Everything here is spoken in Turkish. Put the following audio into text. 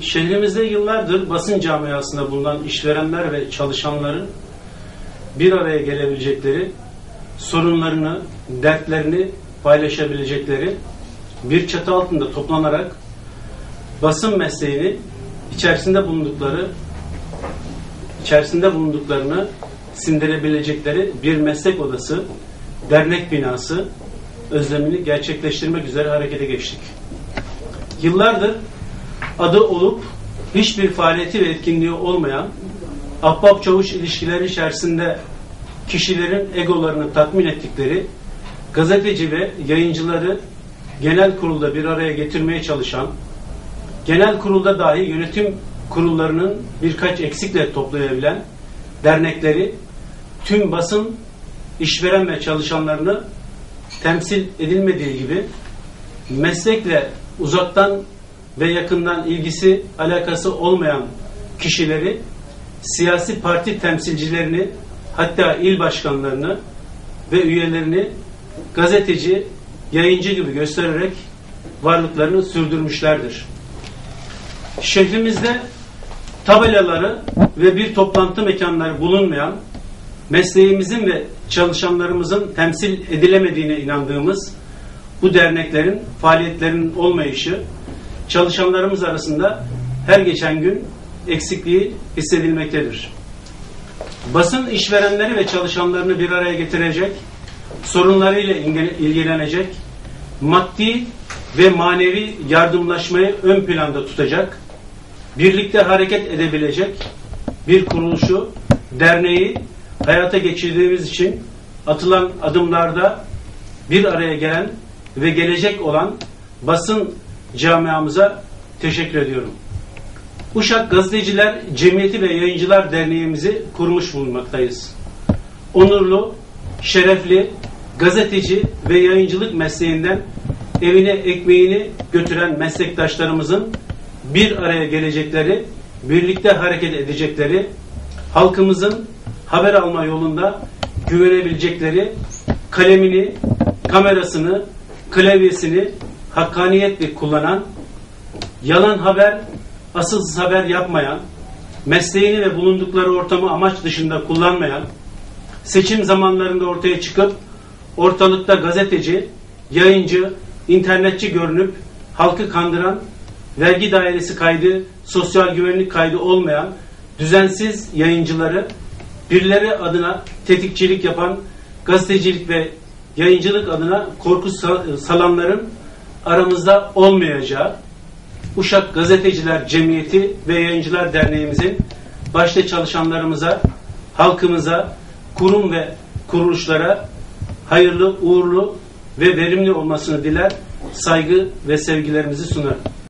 Şehrimizde yıllardır basın camiasında bulunan işverenler ve çalışanların bir araya gelebilecekleri, sorunlarını, dertlerini paylaşabilecekleri bir çatı altında toplanarak basın mesleğini içerisinde bulundukları içerisinde bulunduklarını sindirebilecekleri bir meslek odası, dernek binası özlemini gerçekleştirmek üzere harekete geçtik. Yıllardır adı olup hiçbir faaliyeti ve etkinliği olmayan ahbap çavuş ilişkileri içerisinde kişilerin egolarını tatmin ettikleri gazeteci ve yayıncıları genel kurulda bir araya getirmeye çalışan genel kurulda dahi yönetim kurullarının birkaç eksikle toplayabilen dernekleri tüm basın işveren ve çalışanlarını temsil edilmediği gibi meslekle uzaktan ve yakından ilgisi alakası olmayan kişileri siyasi parti temsilcilerini hatta il başkanlarını ve üyelerini gazeteci, yayıncı gibi göstererek varlıklarını sürdürmüşlerdir. Şehrimizde tabelaları ve bir toplantı mekanları bulunmayan mesleğimizin ve çalışanlarımızın temsil edilemediğine inandığımız bu derneklerin faaliyetlerinin olmayışı çalışanlarımız arasında her geçen gün eksikliği hissedilmektedir. Basın işverenleri ve çalışanlarını bir araya getirecek, sorunlarıyla ilgilenecek, maddi ve manevi yardımlaşmayı ön planda tutacak, birlikte hareket edebilecek bir kuruluşu, derneği hayata geçirdiğimiz için atılan adımlarda bir araya gelen ve gelecek olan basın camiamıza teşekkür ediyorum. Uşak Gazeteciler Cemiyeti ve Yayıncılar Derneğimizi kurmuş bulunmaktayız. Onurlu, şerefli, gazeteci ve yayıncılık mesleğinden evine ekmeğini götüren meslektaşlarımızın bir araya gelecekleri, birlikte hareket edecekleri, halkımızın haber alma yolunda güvenebilecekleri, kalemini, kamerasını, klavyesini hakkaniyetle kullanan, yalan haber, asılsız haber yapmayan, mesleğini ve bulundukları ortamı amaç dışında kullanmayan, seçim zamanlarında ortaya çıkıp ortalıkta gazeteci, yayıncı, internetçi görünüp halkı kandıran, vergi dairesi kaydı, sosyal güvenlik kaydı olmayan düzensiz yayıncıları birileri adına tetikçilik yapan gazetecilik ve yayıncılık adına korku salanların aramızda olmayacağı Uşak Gazeteciler Cemiyeti ve Yayıncılar Derneğimizin başta çalışanlarımıza, halkımıza, kurum ve kuruluşlara hayırlı, uğurlu ve verimli olmasını diler, saygı ve sevgilerimizi sunarım.